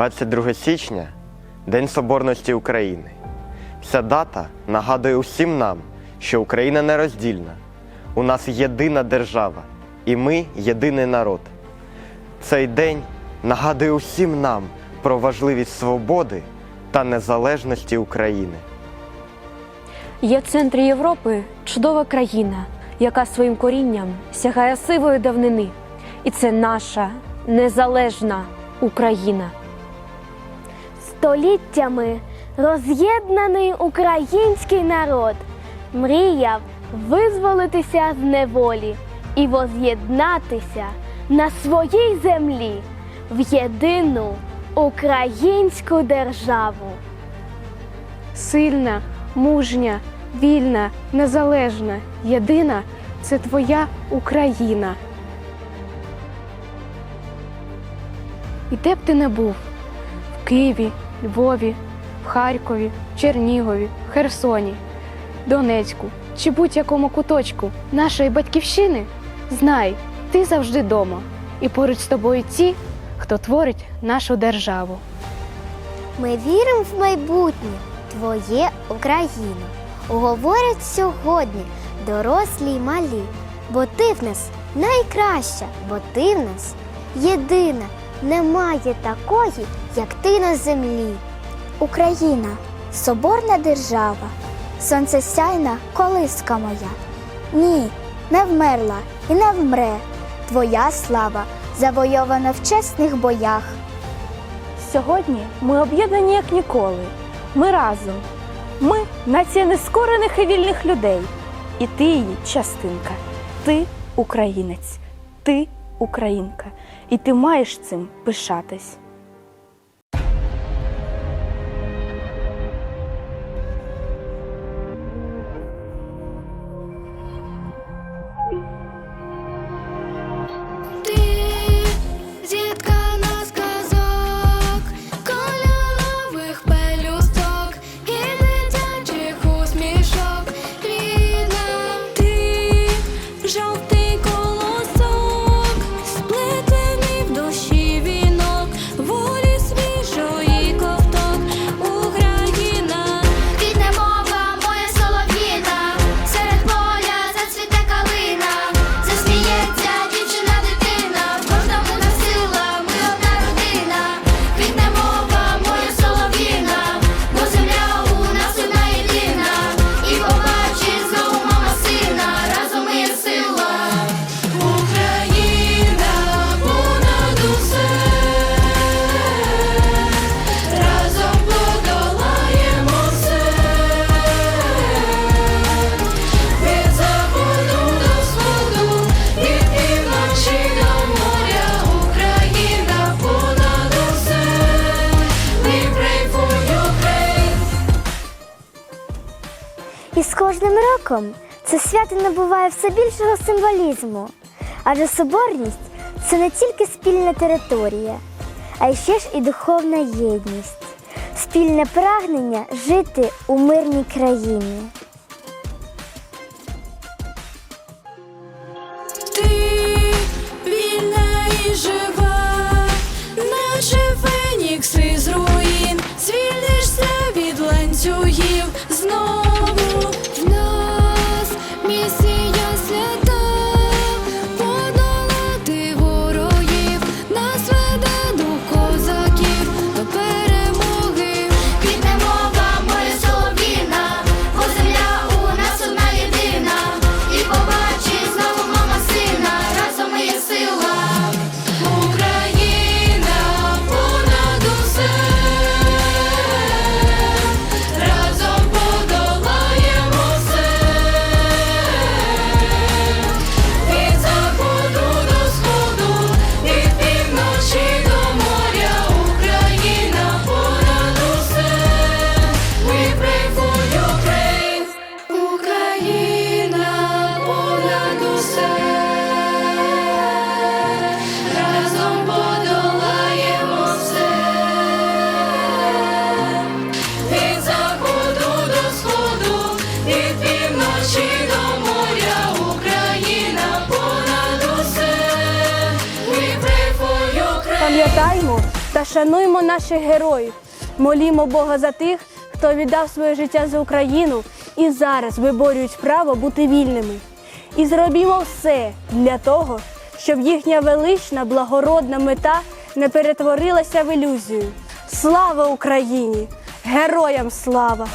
22 січня День Соборності України. Ця дата нагадує усім нам, що Україна нероздільна. У нас єдина держава, і ми єдиний народ. Цей день нагадує усім нам про важливість свободи та незалежності України. Є в центрі Європи чудова країна, яка своїм корінням сягає сивої давнини. І це наша незалежна Україна. Століттями роз'єднаний український народ мріяв визволитися з неволі і воз'єднатися на своїй землі в єдину українську державу. Сильна, мужня, вільна, незалежна, єдина це твоя Україна. І де б ти не був в Києві, Львові, в Харкові, Чернігові, Херсоні, Донецьку чи будь-якому куточку нашої батьківщини, знай, ти завжди дома, і поруч з тобою ті, хто творить нашу державу. Ми віримо в майбутнє, твоє Україно. Говорять сьогодні дорослі й малі, бо ти в нас найкраща, бо ти в нас єдина. Немає такої, як ти на землі. Україна соборна держава, сонцесяйна колиска моя. Ні, не вмерла і не вмре. Твоя слава завойована в чесних боях. Сьогодні ми об'єднані як ніколи. Ми разом. Ми нація нескорених і вільних людей. І ти її частинка. Ти українець, ти українка. І ти маєш цим пишатись. Кожним роком це свято набуває все більшого символізму. Адже соборність це не тільки спільна територія, а ще ж і духовна єдність, спільне прагнення жити у мирній країні. Ти вільна і жива, та шануймо наших героїв. Молімо Бога за тих, хто віддав своє життя за Україну і зараз виборюють право бути вільними. І зробімо все для того, щоб їхня велична благородна мета не перетворилася в ілюзію. Слава Україні! Героям слава!